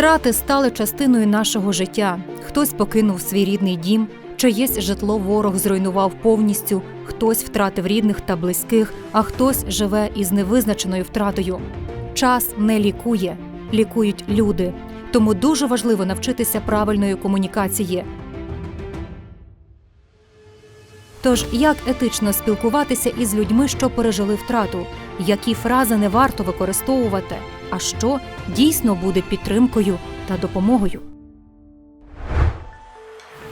Втрати стали частиною нашого життя. Хтось покинув свій рідний дім, чиєсь житло ворог зруйнував повністю, хтось втратив рідних та близьких, а хтось живе із невизначеною втратою. Час не лікує, лікують люди. Тому дуже важливо навчитися правильної комунікації. Тож, як етично спілкуватися із людьми, що пережили втрату, які фрази не варто використовувати, а що дійсно буде підтримкою та допомогою.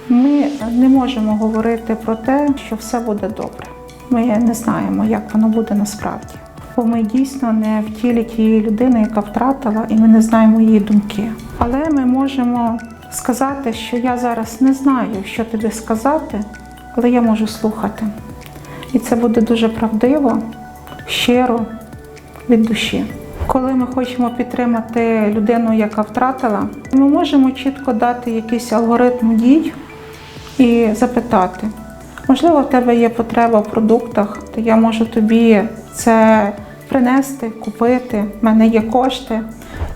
Ми не можемо говорити про те, що все буде добре. Ми не знаємо, як воно буде насправді. Бо ми дійсно не в тілі тієї людини, яка втратила, і ми не знаємо її думки. Але ми можемо сказати, що я зараз не знаю, що тобі сказати, але я можу слухати. І це буде дуже правдиво, щиро, від душі. Коли ми хочемо підтримати людину, яка втратила, ми можемо чітко дати якийсь алгоритм дій і запитати. Можливо, в тебе є потреба в продуктах, то я можу тобі це принести, купити. в мене є кошти.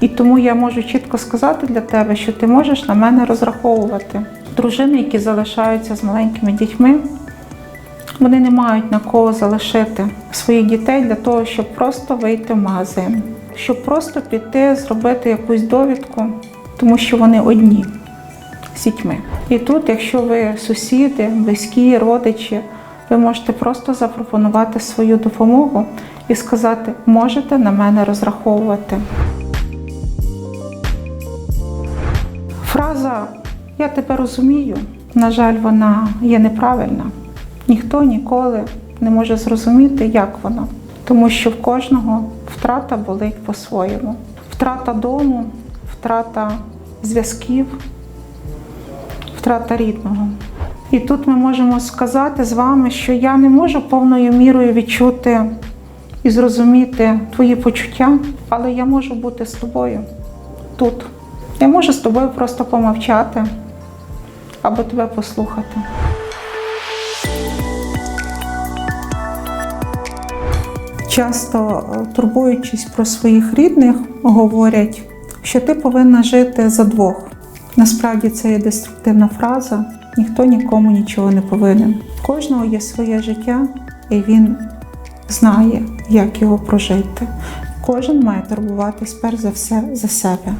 І тому я можу чітко сказати для тебе, що ти можеш на мене розраховувати. Дружини, які залишаються з маленькими дітьми, вони не мають на кого залишити своїх дітей для того, щоб просто вийти в магазин, щоб просто піти, зробити якусь довідку, тому що вони одні з дітьми. І тут, якщо ви сусіди, близькі, родичі, ви можете просто запропонувати свою допомогу і сказати, можете на мене розраховувати. Фраза Я тебе розумію, на жаль, вона є неправильна. Ніхто ніколи не може зрозуміти, як воно. Тому що в кожного втрата болить по-своєму. Втрата дому, втрата зв'язків, втрата рідного. І тут ми можемо сказати з вами, що я не можу повною мірою відчути і зрозуміти твої почуття, але я можу бути з тобою тут. Я можу з тобою просто помовчати або тебе послухати. Часто, е, турбуючись про своїх рідних, говорять, що ти повинна жити за двох. Насправді це є деструктивна фраза. Ніхто нікому нічого не повинен. В кожного є своє життя, і він знає, як його прожити. Кожен має турбуватись перш за все за себе.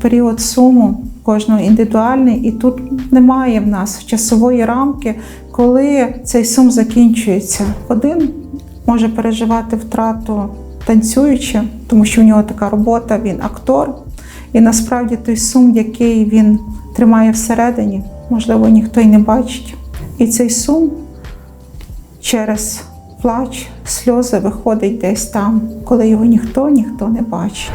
Період суму кожного індивідуальний, і тут немає в нас часової рамки, коли цей сум закінчується. Один може переживати втрату танцюючи, тому що у нього така робота, він актор. І насправді той сум, який він тримає всередині, можливо, ніхто й не бачить. І цей сум через плач, сльози виходить десь там, коли його ніхто ніхто не бачить.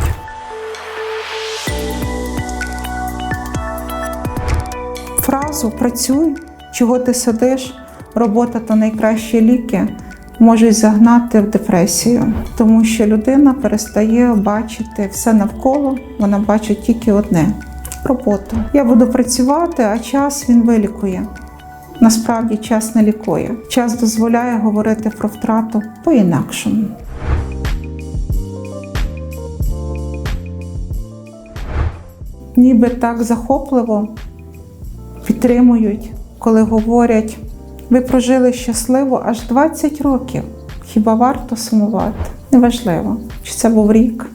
Фразу працюй, чого ти сидиш, робота то найкращі ліки можуть загнати в депресію, тому що людина перестає бачити все навколо, вона бачить тільки одне роботу. Я буду працювати, а час він вилікує. Насправді час не лікує. Час дозволяє говорити про втрату по-інакшому. Ніби так захопливо підтримують, коли говорять, ви прожили щасливо аж 20 років. Хіба варто сумувати? Неважливо, чи це був рік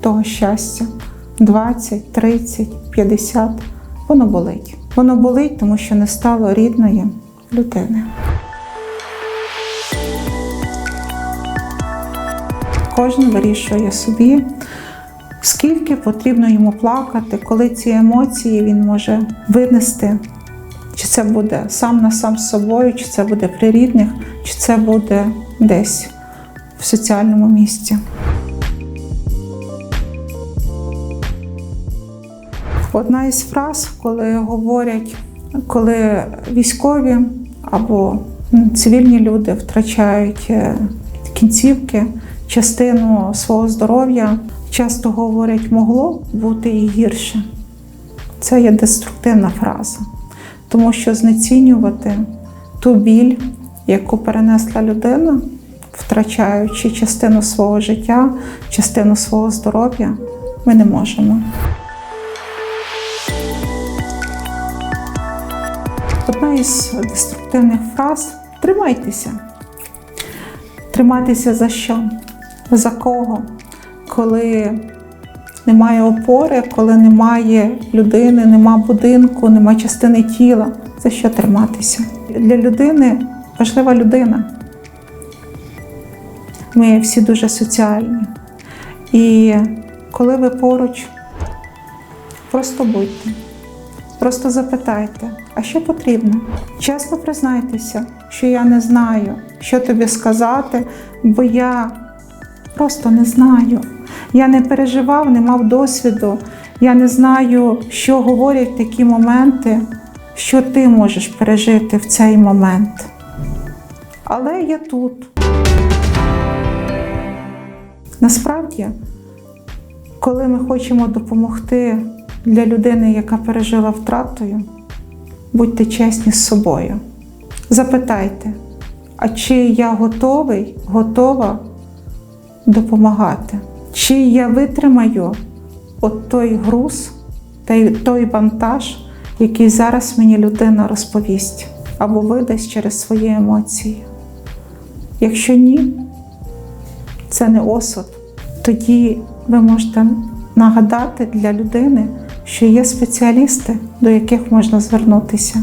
того щастя, 20, 30, 50. Воно болить. Воно болить, тому що не стало рідної людини. Кожен вирішує собі, скільки потрібно йому плакати, коли ці емоції він може винести. Чи це буде сам на сам з собою, чи це буде при рідних, чи це буде десь в соціальному місці. Одна із фраз, коли говорять, коли військові або цивільні люди втрачають е, кінцівки, частину свого здоров'я, часто говорять, могло бути і гірше. Це є деструктивна фраза, тому що знецінювати ту біль, яку перенесла людина, втрачаючи частину свого життя, частину свого здоров'я, ми не можемо. Одна із деструктивних фраз тримайтеся. Триматися за що? За кого? Коли немає опори, коли немає людини, нема будинку, нема частини тіла. За що триматися? Для людини важлива людина. Ми всі дуже соціальні. І коли ви поруч, просто будьте. Просто запитайте, а що потрібно? Чесно признайтеся, що я не знаю, що тобі сказати, бо я просто не знаю. Я не переживав, не мав досвіду. Я не знаю, що говорять такі моменти, що ти можеш пережити в цей момент. Але я тут. Насправді, коли ми хочемо допомогти для людини, яка пережила втратою, будьте чесні з собою. Запитайте, а чи я готовий, готова допомагати? Чи я витримаю от той груз, той, вантаж, який зараз мені людина розповість або видасть через свої емоції? Якщо ні, це не осуд, тоді ви можете нагадати для людини, що є спеціалісти, до яких можна звернутися.